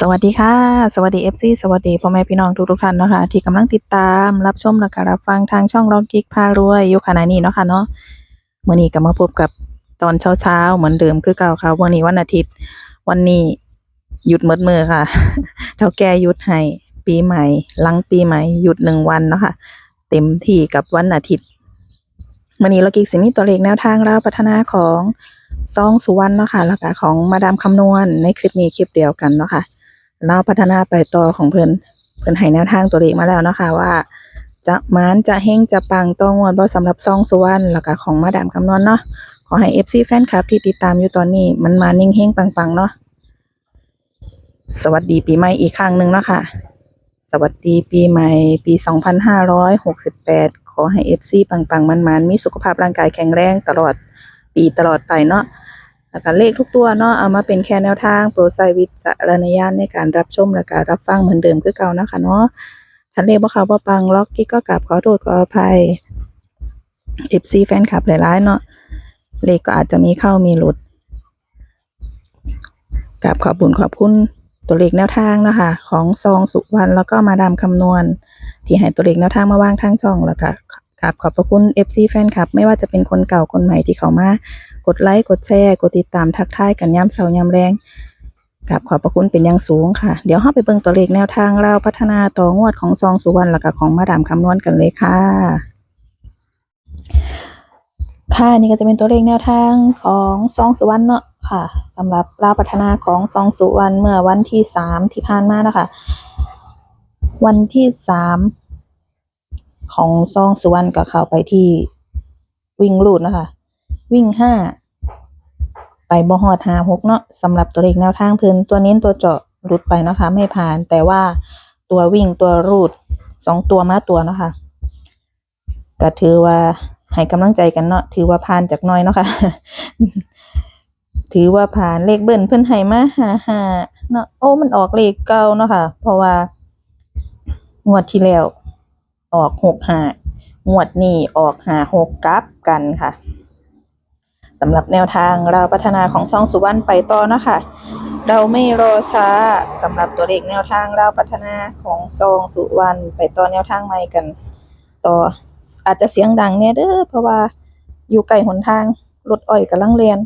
สวัสดีค่ะ สวัสดี FC สวัสดีพ่อแม่พี่น้องทุกทุกๆท่านเนาะค่ะที่กำลังติดตามรับชมและก็รับฟังทางช่องร็อกกิ๊กพารวยอยู่ขณะนี้เนาะค่ะเนาะมื้อนี้ก็มาพบกับตอนเช้าๆเหมือนเดิมคือเก่าค่ะวันนี้วันอาทิตย์ วันนี้หยุดหมดมือค่ะเท่าแก่หยุดให้ปีใหม่หลังปีใหม่หยุดหนึ่งวันเนาะค่ะเต็มที่กับวันอาทิตย์มื้อนี้เรากิ๊กสิมีตัวเลขแนวทางเราพัฒนาของซองสุวรรณเนาะค่ะแล้วก็ของมาดามคำนวณในคลิปนี้คลิปเดียวกันเนาะค่ะ เราพัฒนาไปต่อของเพิ่นเพิ่นให้แนวทางตัวเลขมาแล้วเนาะค่ะว่า จะมานจะเฮงจะปังต้องวดบ่สำหรับซองสุวรรณแล้วก็ของมาดามคำนวณเนาะขอให้ FC แฟนคลับที่ติดตามอยู่ตอนนี้ มันมานิ่งเฮงปังๆเนาะสวัสดีปีใหม่อีกครั้งหนึ่งเนาะค่ะ สวัสดีปีใหม่ปี 2568 ขอให้ FC ปังๆมันๆมีสุขภาพร่างกายแข็งแรงตลอดปีตลอดไปเนาะ แล้วก็เลขทุกตัวเนาะเอามาเป็นแค่แนวทางโปรดใช้วิจารณญาณในการรับชมและการรับฟังเหมือนเดิมคือเก่านะคะเนาะทันเลขบ่เข้าบ่ปังล็อกกี้ก็กลับขอโทษขออภัย FC แฟนคลับหลายๆเนาะเลขก็อาจจะมีเข้ามีหลุดกราบขอบบุญขอบคุณตัวเลขแนวทางนะคะของซองสุวรรณแล้วก็มาดามคำนวณ ที่ให้ตัวเลขแนวทางมาวางทางช่องแล้วก็ ราบขอบพระคุณ FC แฟนคลับ ไม่ว่าจะเป็นคนเก่าคนใหม่ที่เขามากดไลค์กดแชร์กดติดตามทักทายกันย้ำเสาย้ำแรงกับขอบพระคุณเป็นอย่างสูงค่ะ เดี๋ยวเราไปเบิ่งตัวเลขแนวทางเราพัฒนาต่องวดของซองสุวรรณและก็ของมาดามคำนวณกันเลยค่ะ ค่ะนี่ก็จะเป็นตัวเลขแนวทางของซองสุวรรณเนาะค่ะสำหรับราพัฒนาของซองสุวรรณเมื่อวันที่สามที่ผ่านมานะคะ วันที่สาม ของซองสุวรรณก็เข้าไปที่วิ่งลูดนะคะ วิ่งห้าไปบ่ฮอดหาหกเนาะสำหรับตัวเลขแนวทางพิ่นตัวเน้นตัวเจาะหลุดไปนะคะ ไม่ผ่านแต่ว่าตัววิ่งตัวรูดสองตัวมาตัวเนาะคะก็ถือว่าให้กำลังใจกันเนาะถือว่าผ่านจากน้อยเนาะค่ะถือว่าผ่านเลขเบิ้ลเพิ่อนให้มาหาหาเนาะโอ้มันออกเลขเก่าเนาะค่ะ เพราะว่างวดที่แล้ว ออกหกหางวดนี้ออกหาหกกลับกันค่ะสำหรับแนวทางเราพัฒนาของช่องสุวรรณไปต่อเนาะคะเราไม่รอช้าสำหรับตัวเลขแนวทางเราพัฒนาของซองสุวรรณไปต่อแนวทางใหม่กัน ต่ออาจจะเสียงดังเนี่ยเด้อเพราะว่าอยู่ไกลหนทางรถอ้อยกำลังเรียน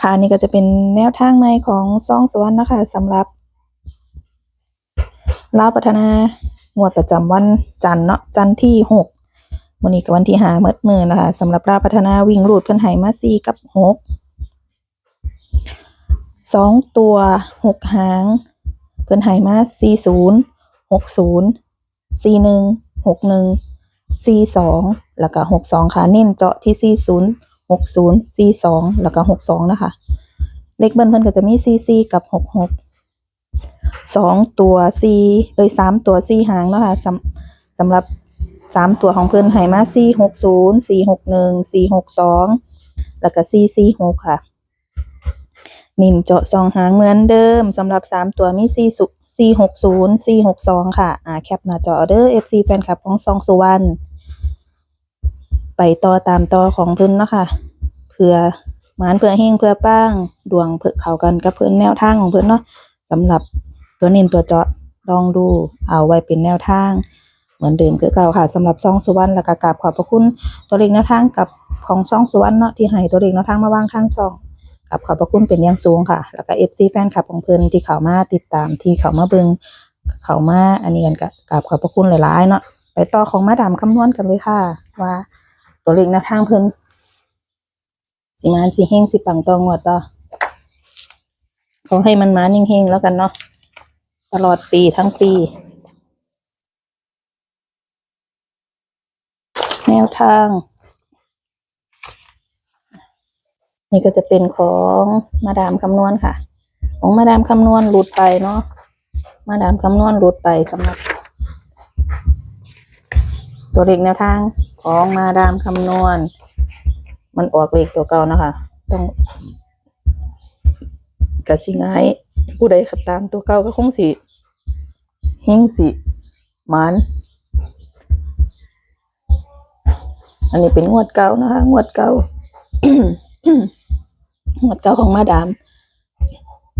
ค่ะนี่ก็จะเป็นแนวทางใหม่ของซองสวรรค์นะคะสำหรับลาพัฒนางวดประจำวันจันทร์เนาะจันทร์ที่หกวันนี้กับวันที่ห้าเมื่อมือนะคะสำหรับลาพัฒนาวิ่งรูดเพิ่นให้มาสี่กับหกสองตัวหกหาง เพิ่นให้มาสี่ศูนย์หกศูนย์สี่หนึ่งหกหนึ่งสี่สองแล้วก็หกสองค่ะเน้นเจาะที่สี่ศูนย์ หกศูนย์สี่สองแล้วก็หกสองนะคะ เลขเบิ้ลเพิ่นก็จะมีสี่สี่กับหกหกสองตัวสี่เอ้ยสามตัวสี่หางนะคะสำสำหรับสามตัวของเพิ่นให้มาสี่หกศูนย์สี่หกหนึ่งสี่หกสองแล้วก็สี่สี่หกค่ะนิ่มเจาะสองหางเหมือนเดิมสำหรับสามตัวมีสี่สุสี่หกศูนย์สี่หกสองค่ะอ่าแคปหน้าจอเด้อ FC แฟนคลับของซองสุวรรณ ไปต่อตามต่อของเพิ่นเนาะค่ะ เพื่อหมานเพื่อเฮงเพื่อป้างดวงเพื่อเข้ากันกับเพิ่นแนวทางของเพิ่นเนาะสำหรับตัวเน้นตัวเจาะลองดูเอาไว้เป็นแนวทาง เหมือนเดิมคือเก่าค่ะสำหรับซองสุวรรณแล้วก็กราบขอบพระคุณตัวเลขแนวทางกับของซองสุวรรณเนาะที่ให้ตัวเลขแนวทางมาวางข้างช่องกับขอบพระคุณเป็นอย่างสูงค่ะ แล้วก็ FC แฟนคลับของเพิ่นที่เข้ามาติดตามที่เข้ามาเบิงเข้ามาอันนี้กันกับกราบขอบพระคุณหลายๆเนาะไปต่อของมาดามคำนวณกันเลยค่ะว่า ตัวเลขแนวทางเพิ่นสิมานสิเฮงสิปังตองหวดต่อขอให้มันมานิ่งเฮงแล้วกันเนาะตลอดปีทั้งปี แนวทาง นี่ก็จะเป็นของมาดามคำนวณค่ะ ของมาดามคำนวณหลุดไปเนาะมาดามคำนวณหลุดไปสำหรับ ตัวเลขแนวทาง ของมาดามคำนวณ มันออกเลขตัวเก่านะคะ ต้องกระชิงไห้ผู้ใดขับตามตัวเก่าก็คงสิเฮงสิมานอันนี้เป็นงวดเก่านะคะ งวดเก่างวดเก่าของมาดาม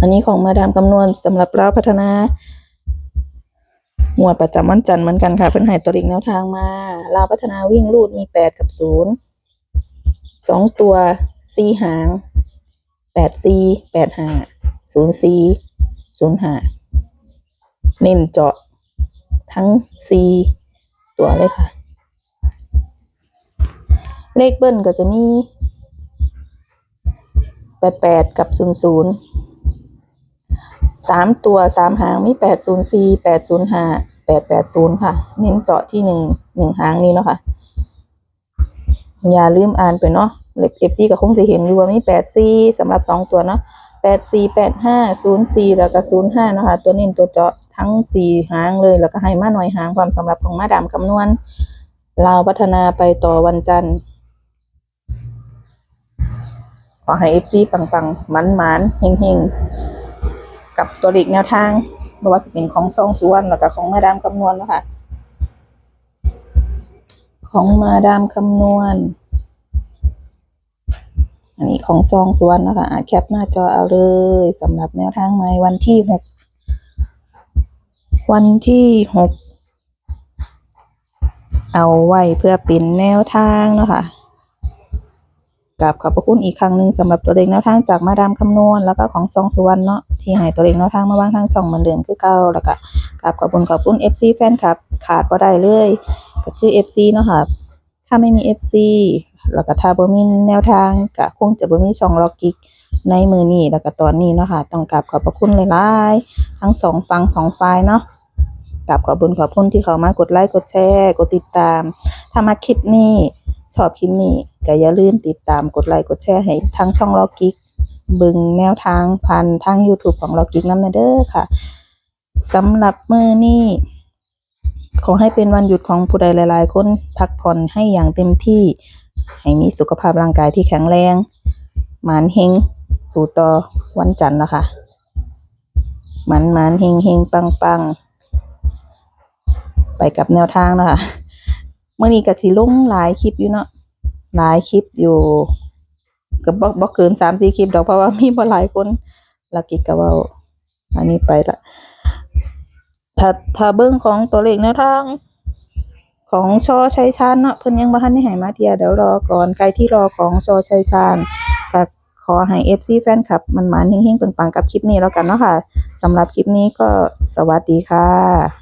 อันนี้ของมาดามคำนวณสำหรับเราพัฒนา งวดประจำวันจันทร์เหมือนกันค่ะเพิ่นให้ตัวเลขแนวทางมาลาวพัฒนาวิ่งรูดมีแปดกับศูนย์สองตัวสี่หางแปดสี่แปดห้าศูนย์สี่ศูนย์ห้าเน้นเจาะทั้งสี่ตัวเลยค่ะ เลขเบิ้ลก็จะมีแปดแปดกับศูนย์ศูนย์สามตัวสามหางมีแปดศูนย์สี่แปดศูนย์ห้า แปดแปดศูนย์ค่ะ เน้นเจาะที่หนึ่งหนึ่งหางนี้เนาะค่ะ อย่าลืมอ่านไปเนาะเล็บเอฟซีก็คงจะเห็นอยู่ว่ามีแปดสี่สำหรับสองตัวเนาะแปดสี่แปดห้าศูนย์สี่แล้วก็ศูนย์ห้าเนาะค่ะ ตัวเน้นตัวเจาะทั้งสี่หางเลย แล้วก็ให้มาหน่อยหางความสำหรับของมาดามคำนวณลาพัฒนาไปต่อวันจันทร์ขอให้เอฟซีปังปังๆมันๆเฮงเฮงๆ กับตัวเลขแนวทาง ไม่ว่าจะเป็นของซองสุวรรณแล้วก็ของมาดามคำนวณนะคะของมาดามคำนวณ อันนี้ของซองสุวรรณนะคะอะแคปหน้าจอเอาเลยสำหรับแนวทางใหม่วันที่หกวันที่หกเอาไว้เพื่อเป็นแนวทางเนาะค่ะ กับขอบพระคุณอีกครั้งหนึ่งสำหรับตัวเลขแนวทางจากมาดามคำนวณ แล้วก็ของซองสุวรรณเนาะที่ให้ตัวเลขแนวทางมาวางทางช่องเหมือนเดิมคือเก่าแล้วก็กับขอบคุณขอบคุณ FC แฟนคลับขาดบ่ได้เลยก็คือ FC เนาะค่ะถ้าไม่มี FC แล้วก็ถ้าบ่มีแนวทางก็คงจะบ่มีช่องล็อกกิกในมือนี้แล้วก็ตอนนี้เนาะค่ะต้องกราบขอบพระคุณหลายๆทั้งสองฝั่งสองฝ่ายเนาะกราบขอบคุณขอบคุณที่เขามากดไลค์กดแชร์ กดติดตาม ถ้ามาคลิปนี้ ชอบคลิปนี้ก็อย่าลืมติดตามกดไลค์กดแชร์ให้ทางช่องล็อกกิกบึงแนวทางผ่านทาง YouTube ของล็อกกิกน้ำเด้อค่ะสำหรับมื้อนี้ขอให้เป็นวันหยุดของผู้ใดหลาย ๆ คนพักผ่อนให้อย่างเต็มที่ ให้มีสุขภาพร่างกายที่แข็งแรง หมานเฮงสู่ต่อวันจันทร์เนะคะหมันหมานเฮงเฮงปังปังไปกับแนวทางนะคะ มื่อนี้ก็สิลงหลายคลิปอยู่เนาะหลายคลิปอยู่ก็บ่บ่เกินสามสี่คลิปดอกเพราะว่ามีบ่หลายคนล้วกิกก็เว้าอันนี้ไปละถ้าถ้าเบิ่งของตัวเลขแนวทาง ของชอชัยชาญเนาะเพิ่นยังบ่ทันได้ให้มาเทียเดี๋ยวรอก่อนใครที่รอของชอชัยชาญก็ขอให้ FC แฟนคลับ มันหมานๆเฮงๆปังๆกับคลิปนี้แล้วกันเนาะค่ะสำหรับคลิปนี้ก็สวัสดีค่ะ